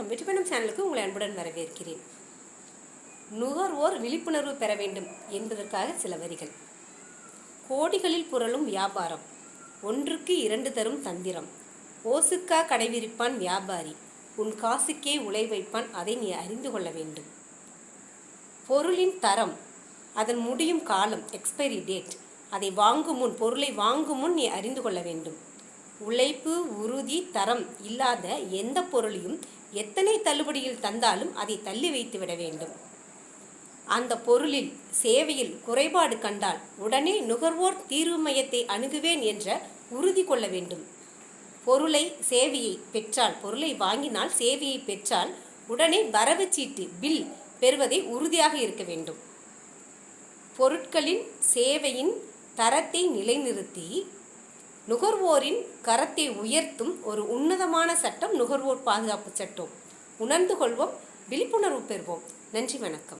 வணக்கம். வெற்றிப்பணம் சேனலுக்கு உங்களை அன்புடன் வரவேற்கிறேன். நுகர்வோர் விழிப்புணர்வு பெற வேண்டும் என்பதற்காக சில வரிகள். கோடிகளில் புரளும் வியாபாரம். ஒன்றுக்கு இரண்டு தரும் தந்திரம். ஓசுக்கா கடைவிரிப்பான் வியாபாரி. உன் காசுக்கே உழை வைப்பான் அதை நீ அறிந்து கொள்ள வேண்டும். பொருளின் தரம். அதன் முடியும் காலம் எக்ஸ்பைரி டேட் அதை வாங்கும் முன் பொருளை வாங்கும் முன் நீ அறிந்து கொள்ள வேண்டும். உழைப்பு உறுதி தரம் இல்லாத எந்த பொருளையும் எத்தனை தள்ளுபடியில் தந்தாலும் அதை தள்ளி வைத்து விட வேண்டும். அந்த பொருளில் சேவையில் குறைபாடு கண்டால் உடனே நுகர்வோர் தீர்வு மையத்தை அணுகுவேன் என்ற உறுதி கொள்ள வேண்டும். பொருளை சேவையை பெற்றால் பொருளை வாங்கினால் சேவையை பெற்றால் உடனே வரவு சீட்டு பில் பெறுவதை உறுதியாக இருக்க வேண்டும். பொருட்களின் சேவையின் தரத்தை நிலைநிறுத்தி நுகர்வோரின் கரத்தை உயர்த்தும் ஒரு உன்னதமான சட்டம் நுகர்வோர் பாதுகாப்பு சட்டம். உணர்ந்து கொள்வோம் விழிப்புணர்வு பெறுவோம். நன்றி வணக்கம்.